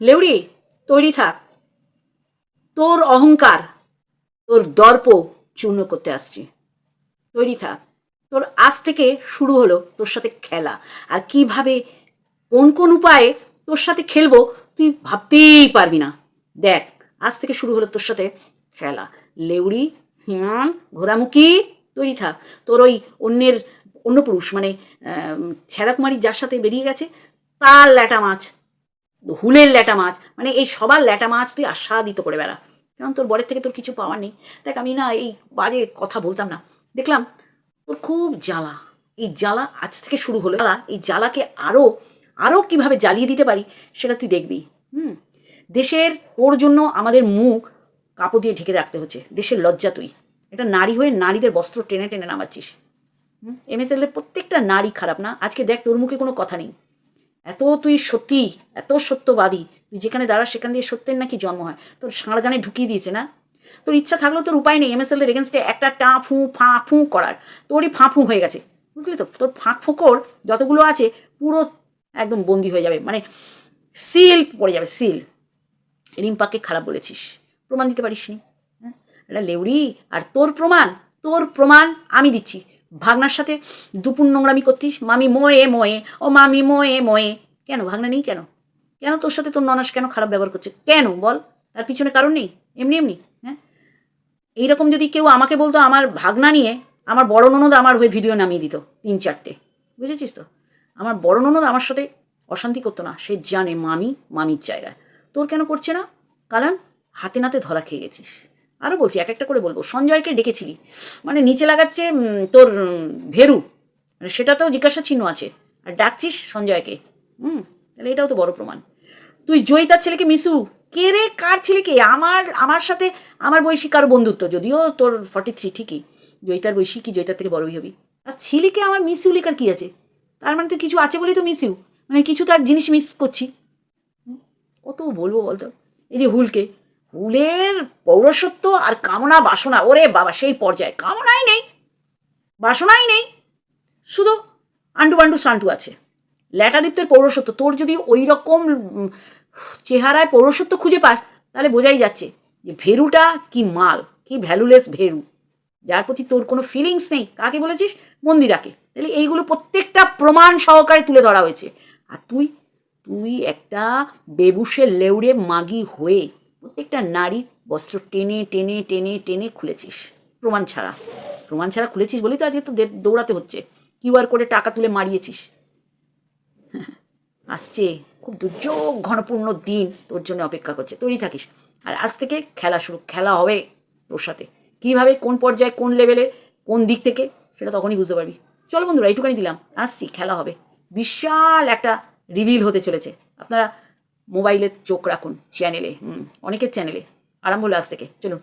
লেউড়ি, তৈরি থাক। তোর অহংকার, তোর দর্প চূর্ণ করতে আসছি। তৈরি থাক। তোর আজ থেকে শুরু হলো তোর সাথে খেলা। আর কীভাবে, কোন কোন উপায়ে তোর সাথে খেলব তুই ভাবতেই পারবি না। দেখ, আজ থেকে শুরু হলো তোর সাথে খেলা। লেউড়ি হিমান ঘোরামুখি তৈরি থাক। তোর ওই অন্যের অন্য পুরুষ মানে ছেঁড়াকুমারি যার সাথে বেরিয়ে গেছে, তার ল্যাটা মাছ হুলের ল্যাটা মাছ মানে এই সবার ল্যাটা মাছ তুই আস্বাদিত করে বেড়া। কারণ তোর বরের থেকে তোর কিছু পাওয়ার নেই। দেখ, আমি না এই বাজে কথা বলতাম না। দেখলাম তোর খুব জ্বালা। এই জ্বালা আজ থেকে শুরু হলো। জ্বালা, এই জ্বালাকে আরও আরও কীভাবে জ্বালিয়ে দিতে পারি সেটা তুই দেখবি। হুম? দেশের তোর জন্য আমাদের মুখ কাপড় দিয়ে ঢেকে রাখতে হচ্ছে। দেশের লজ্জা তুই। এটা নারী হয়ে নারীদের বস্ত্র টেনে টেনে নামাচ্ছিস। এমএসএল এর প্রত্যেকটা নারী খারাপ না। আজকে দেখ তোর মুখে কোনো কথা নেই। এত তুই সত্যি, এত সত্যবাদী। তুই যেখানে দাঁড়া সেখান দিয়ে সত্যের নাকি জন্ম হয়? তোর ষাঁড় গানে ঢুকিয়ে দিয়েছে না? তোর ইচ্ছা থাকলেও তোর উপায় নেই এমএসএল এর এগেনস্টে একটা টা ফু, ফা, ফু করার। তোরই ফাঁ, ফু হয়ে গেছে। বুঝলি তো? তোর ফাঁক ফোকর যতগুলো আছে, পুরো একদম বন্দি হয়ে যাবে। মানে সিল পড়ে যাবে, সিল। রিম্পাকে খারাপ বলেছিস। প্রমাণ দিতে পারিস নি হ্যাঁ? এটা লেউড়ি আর তোর প্রমাণ তোর প্রমাণ আমি দিচ্ছি। ভাগনার সাথে দুপুর নোংরামি করতিস? মামি ময়ে ময়ে, ও মামি ময়ে ময়ে। কেন? ভাগনা নেই কেন? কেন তোর সাথে তোর ননাস কেন খারাপ ব্যবহার করছে? কেন? বল। তার পিছনে কারণ নেই? এমনি এমনি হ্যাঁ? এইরকম যদি কেউ আমাকে বলতো আমার ভাগনা নিয়ে, আমার বড় ননদ আমার হয়ে ভিডিও নামিয়ে দিত তিন চারটে। বুঝেছিস তো? আমার বড় ননদ আমার সাথে অশান্তি করতো না। সে জানে মামি, মামির জায়গায়। তোর কেন করছে না? কারণ হাতে নাতে ধরা খেয়ে গেছিস। আরও বলছি, এক একটা করে বলব। সঞ্জয়কে ডেকেছিলি। মানে নিচে লাগাচ্ছে তোর ভেরু। মানে সেটাতেও জিজ্ঞাসা চিহ্ন আছে। আর ডাকছিস সঞ্জয়কে। হুম, তাহলে এটাও তো বড় প্রমাণ। তুই জয়িতার ছেলেকে মিশু কে রে, কার ছেলেকে? আমার আমার সাথে, আমার বয়সী কারও বন্ধুত্ব? যদিও তোর ফর্টি থ্রি ঠিকই। জয়িতার বয়সী কি? জয়িতার থেকে বড়ই হবি। আর ছেলেকে আমার মিস ইউ লেখার কী আছে? তার মানে তো কিছু আছে বলেই তো মিস। ইউ মানে কিছু তার জিনিস মিস করছি। কত বলব বলতো? এই যে হুলকে। হুলের পৌরসত্ব আর কামনা বাসনা, ওরে বাবা, সেই পর্যায়ে। কামনাই নেই, বাসনাই নেই। শুধু আন্টু বান্টু সান্টু আছে। ল্যাটাদীপ্তের পৌরসত্ব, তোর যদি ওই রকম চেহারায় পৌরসত্ব খুঁজে পাস, তাহলে বোঝাই যাচ্ছে যে ভেরুটা কি মাল, কি ভ্যালুলেস ভেরু। যার প্রতি তোর কোনো ফিলিংস নেই। কাকে বলেছিস? মন্দিরাকে। তাহলে এইগুলো প্রত্যেকটা প্রমাণ সহকারে তুলে ধরা হয়েছে। আর তুই তুই একটা বেবুসের লেউড়ে মাগি হয়ে প্রত্যেকটা নারীর বস্ত্র টেনে টেনে টেনে টেনে খুলেছিস। প্রমাণ ছাড়া। প্রমাণ ছাড়া খুলেছিস বলেই তো আজকে তো দৌড়াতে হচ্ছে। কিউআর করে টাকা তুলে মারিয়েছিস। আসছে খুব দুর্যোগ, ঘনপূর্ণ দিন তোর জন্য অপেক্ষা করছে। তৈরি থাকিস। আর আজ থেকে খেলা শুরু, খেলা হবে তোর সাথে। কীভাবে, কোন পর্যায়ে, কোন লেভেলে, কোন দিক থেকে, সেটা তখনই বুঝতে পারবি। চলো বন্ধুরা, এইটুখানি দিলাম। আসছি, খেলা হবে। বিশাল একটা রিভিল হতে চলেছে। আপনারা মোবাইলে চোখ রাখুন চ্যানেলে হুম অনেকের চ্যানেলে। আরম্ভ আজ থেকে। চলুন।